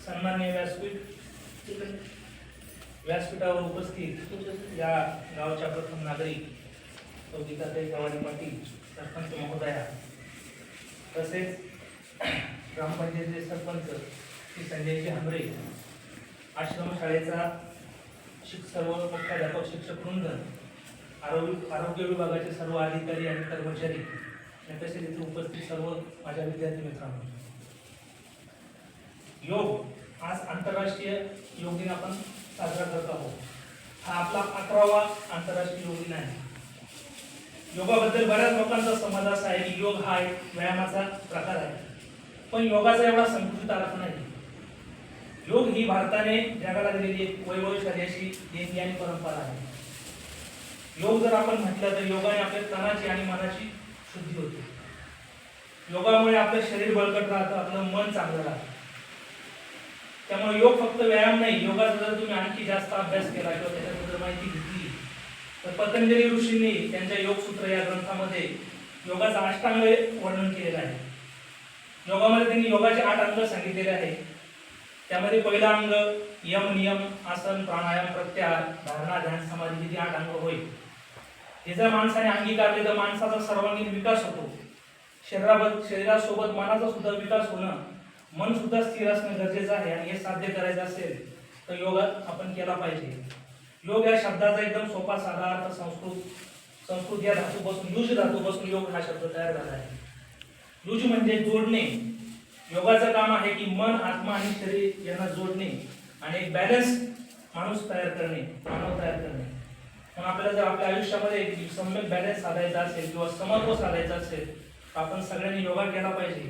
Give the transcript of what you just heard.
सन्मान्य व्यासपीठ व्यासपीठावर उपस्थित या गावच्या प्रथम नागरिक सौदिकाताई गवाडी पाटील सरपंच महोदया तसेच ग्रामपंचायतीचे सरपंच श्री संजयजी हांबरे आश्रमशाळेचा शिक सर्व मुख्याध्यापक शिक्षक वृंद आरोग्य आरोग्य विभागाचे सर्व अधिकारी आणि कर्मचारी तसेच इथे उपस्थित सर्व माझ्या विद्यार्थी मित्रांनो. योग आज आंतरराष्ट्रीय योग दिन आपण साजरा करत आहोत. हा आपला अकरावा आंतरराष्ट्रीय योग दिन आहे. योगाबद्दल बऱ्याच लोकांचा समज असा आहे की योग हा एक व्यायामाचा प्रकार आहे. पण योगाचा एवढा संकुचित अर्थ नाही. योग ही भारताने जगाला दिलेली एक वैभवशाली अशी देणगी आणि परंपरा आहे. योग जर आपण म्हटलं तर योगाने आपल्या तणाची आणि मनाची शुद्धी होते. योगामुळे आपलं शरीर बळकट राहतं आपलं मन चांगलं राहतं. त्यामुळे योग फक्त व्यायाम नाही योगाचा जर तुम्ही आणखी जास्त अभ्यास केला किंवा त्याच्याबद्दल माहिती घेतली तर पतंजली ऋषींनी त्यांच्या योगसूत्र या ग्रंथामध्ये योगाचं अष्टांग वर्णन केलेलं आहे. योगामध्ये त्यांनी योगाचे आठ अंग सांगितलेले आहे त्यामध्ये पहिला अंग यम नियम आसन प्राणायाम प्रत्याहार धारणा ध्यान समाधी किती आठ अंग होईल हे जर माणसाने अंगीकारले तर माणसाचा सर्वांगीण विकास होतो. शरीराबद्दल शरीरासोबत मनाचा सुद्धा विकास होणं मन सुद्धा स्थिर असणं गरजेचं आहे आणि हे साध्य करायचं असेल तर योगात आपण केला पाहिजे. योग या शब्दाचा एकदम सोपा साधा अर्थ संस्कृत संस्कृत या धातूपासून युज धातूपासून योग हा शब्द तयार झाला आहे. युज म्हणजे जोडणे. योगाचं काम आहे की मन आत्मा आणि शरीर यांना जोडणे आणि एक बॅलन्स माणूस तयार करणे मानव तयार करणे. आपल्याला जर आपल्या आयुष्यामध्ये सम्यक बॅलन्स साधायचा असेल किंवा समत्व साधायचं असेल तर आपण सगळ्यांनी योगा केला पाहिजे.